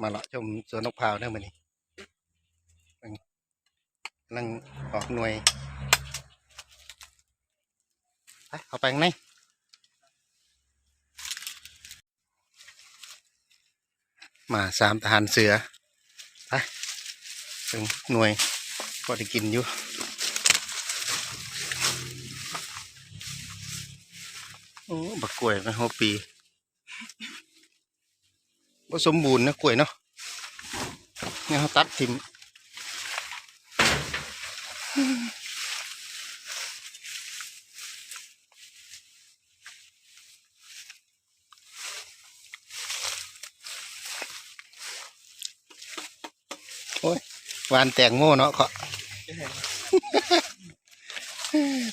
มาเลาะชมสวนนกพราวเด้อมื้อนี้กำลังออกหน่วยไปเข้าไปข้างในมาสามทหารเสือไปถึงหน่วยก็ได้กินอยู่โอ้บักกล้วยนะหัวปี บ่สมบูรณ์นะกล้วยเนาะเนี่ยเขาตัดทิมโอ้ยวานแตงโมเนาะเขา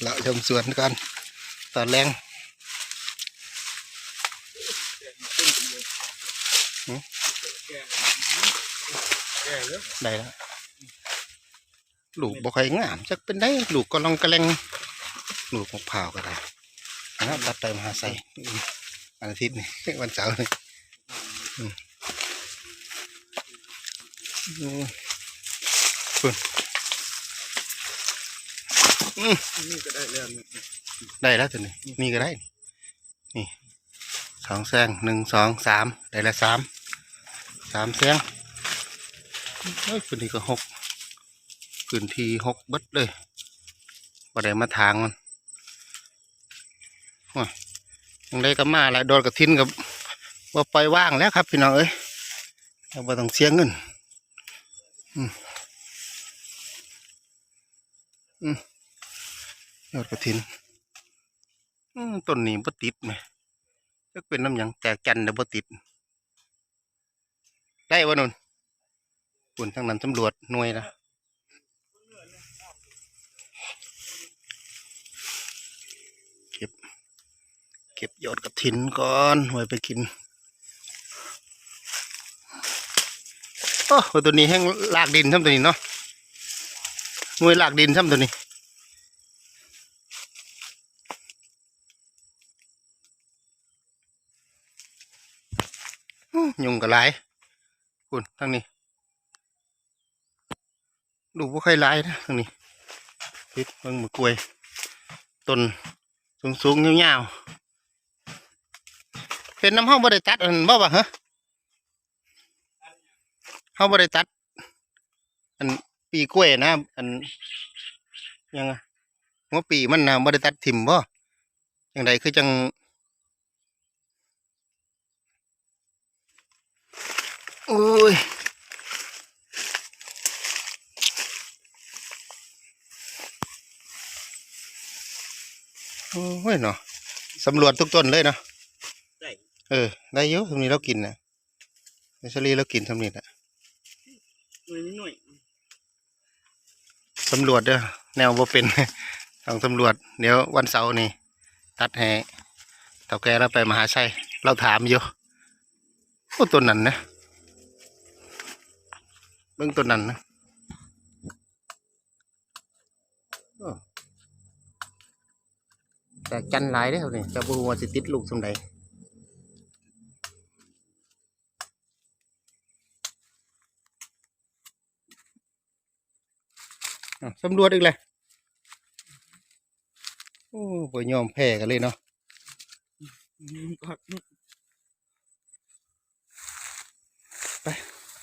เราชมสวนกันตอนแรง แก่แล้ว ได้แล้วลูกบ่ค่อยงามจักเป็นได้ลูกก็ลองกระแลงลูกมะพร้าวก็ได้นะครับตัดไปมหาไซวันอาทิตย์นี่วันเสาร์นี่อืมอืมคุณอืมนี่ก็ได้แล้วนี่ได้แล้วตัวนี้นี่ก็ได้ นี่สองแซงหนึ่งสองสามได้ละสามสามแซง เฮ้ยพื้นที่ก็หกพื้นที่หกเบิดเลยบ่ได้มาทางมันโอ้ยยังได้ก็มาแล้วโดนกระทินกับว่าไปว่างแล้วครับ พี่น้องเอ้ยเราบ่ต้องเสียเงินอืมอืมยอดกระทินอืมต้นนี้บ่ติดไหมจะเป็นน้ำหยังแตกจันแต่บ่ติด ได้วะนุ่น ปุ่นทางนั้นตำรวจหน่วยนะเก็บ เก็บยอดกระถินก่อนไว้ไปกินโอ้ว่าตัวนี้แห้งลากดินซ้ำตัวนี้เนาะหน่วยลากดินซ้ำตัวนี้ยุงก็หลายคุณทางนี้ ดูว่าใครหลายนะทางนี้พิษเบิ่งมือกล้วยต้นสูงสูงๆยาวๆเป็นน้ำห้องบริตัดอันบ่บ่ฮะห้องบริตัด อันปีกล้วยนะ อันยังไงหัวปีมันนะบริตัดถิ่มบ่อย่างไรคือจังโอ้ย โอ้ยเนาะสำรวจทุกต้นเลยเนาะได้ เออ ได้เยอะทำนี้เรากินนะเนสลีเรากินทำนี้แหละหน่วยนิดหน่อยสำรวจเด้อแนวบ่เป็นต้องสำรวจ เดี๋ยววันเสาร์นี่ตัดให้เต่าแกเราไปมหาชัยเราถามอยู่โอ้ต้นนั้นนะเบิ่งต้นนั้นนะ แต่จันหลายเด้อนี่จะบ่รู้ว่าสิติดลูกสมใดอะสำรวจอีกเลยโอ้บ่ยอมแพ้กันเลยเนาะผัก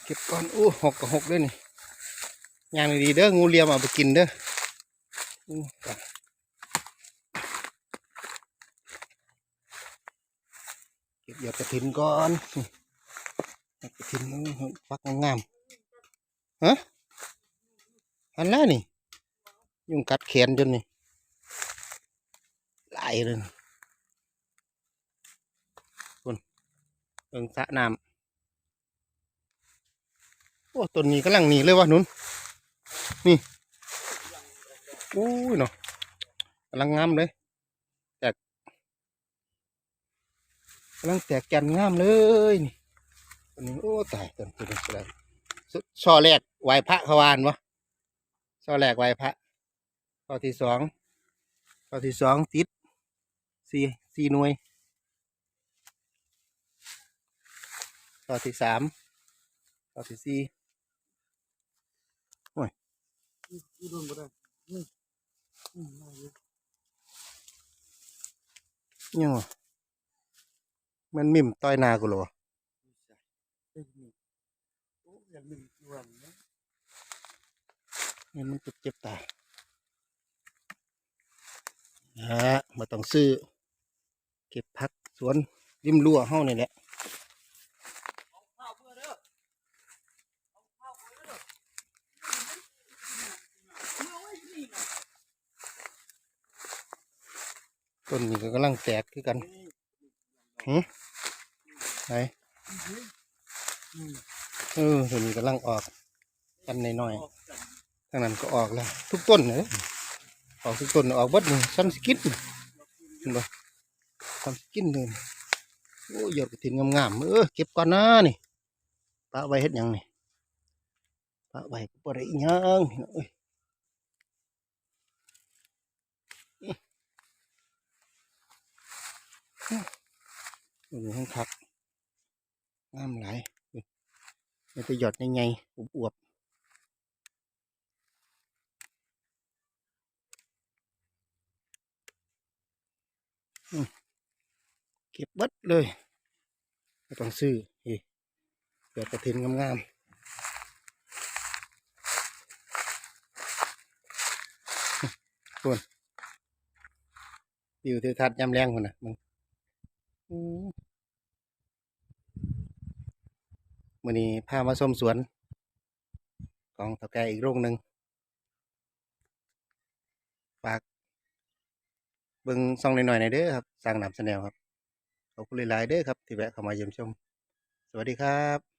เก็บก่อนอู้หกกับหกด้วยนี่ย่างดีๆเด้องูเหลี่ยมเอาไปกินเด้ออู้ก่อน เก็บหยอดกระถินก่อนกระถินฟักงามฮะอันแล้วนี่ ยุงกัดแขนจนนี่ไหลายเลยคุณเอิงสะน้ำโอ้ต้นนี้กำลังหนีเลยวะนุนนี่โอ้ยเนาะกำลังงามเลย แตก กำลังแตกแก่นงามเลยนี่ต้นนี้โอ้ตายต้นต้นนี้อะไรช่อแรกไหวพระขวานวะช่อแรกไหวพระช่อที่สองช่อที่สองติดสี่สี่หน่วยช่อที่สามเอที่สี่โอ้ยยังวะ มันมิ่มต้อยหนากูเหรอวะเอ้ยนี่โอ้อย่างหนึ่งส่วนนะมันมันเจ็บเจ็บตาฮะมาต้องซื้อ เก็บพักสวนริมรั้วเฮานี่แหละข้าวเพื่อเด้อเอาข้าวเพื่อเด้อเอาไว้นี่นะต้นนี้ก็กำลังแตกคือกันนี่หืม ไหนอืมเออต้นนี้กำลังออกกันน้อยๆทางนั้นก็ออกแล้ว ทุกต้นเลยออกทุกต้นออกบัดนี่ซ้ำสกินเห็นบ่ซ้ำสกินเลยโอ้ยยอดกระถินงามๆเออเก็บก่อนนะนี่ปะไว้เฮ็ดยังนี่ปะไว้ก็บ่ได้ยังเอ้ยโอ้โหห้องคัก งามหลมันจะหยดยังไงอวบเก็บบัดเลยไม่ต้องซื้อเฮ้ยหยอดกระถินงามๆส่วนวิวทิวทัศน์ยามแรงคนนะมึงอื มื่อนี้พามาส้มสวน ของตะแกอีกรุ่งหนึ่งฝากเบิ้งซองหน่อยๆหน่อยเด้อครับสร้างนำแนวครับขอบคุณหลายๆเด้อครับ ที่แวะเข้ามาเยี่ยมชม สวัสดีครับ